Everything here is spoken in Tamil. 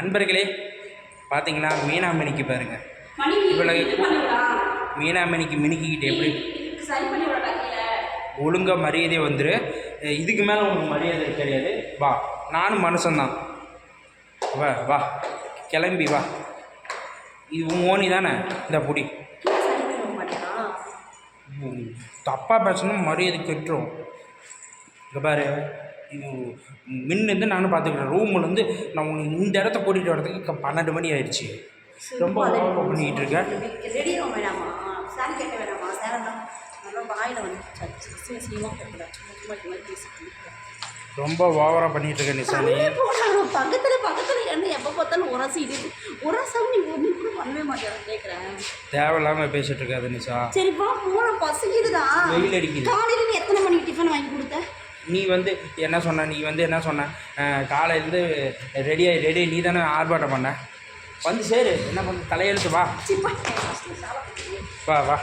நண்பர்களே பார்த்தீங்கன்னா மீனாமணிக்கு பாருங்க. மணி நீ இவ்வளவு- மீனாமணிக்கு மினுக்கிக்கிட்டு எப்படி? ஒழுங்காக மரியாதை வந்துரு. அஹ் இதுக்கு மேலே உனக்கு மரியாதை கிடையாது வா நானும் மனுஷன்தான். வா வா கிளம்பி வா. இது உன் ஓனி தானே? இந்த பொடி. தப்பாக பேசணும் மரியாதை கெட்டுரும். இங்கே பாரு. இது மின்னு நானும் பார்த்துக்கிறேன். ரூம்லேருந்து நான் உன்னை இந்த இடத்த கூட்டிகிட்டு வரதுக்கு பன்னெண்டு மணி ஆயிடுச்சு. ரொம்ப ஓவர் பண்ணிக்கிட்டு இருக்க. ரெடி ஆக வேணாமா? சாரி கேட்க வேணாமா? நல்லா வாயில் வந்து இது இருக்கேன். ரொம்ப ஓவராக பண்ணிகிட்டு இருக்க நிசானி. பக்கத்துல பக்கத்துல என்ன எப்போ பார்த்தாலும் உரசிட்டு உரசம் நீ ஒன்று கூட பண்ணவே மாட்டேன் கேட்குறேன் தேவையில்லாமல் பேசிகிட்டு இருக்காது நிசா. சரிப்பா போன பசிக்குதுடா. வெயில் அடிக்குது. நீ வந்து என்ன சொன்ன? நீ வந்து என்ன சொன்ன? காலையிலேருந்து ரெடியாகி ரெடி நீ தானே ஆர்ப்பாட்டம் பண்ண. வந்து சேரு. என்ன பண்ண? தலையெழுத்து வா. வா வா.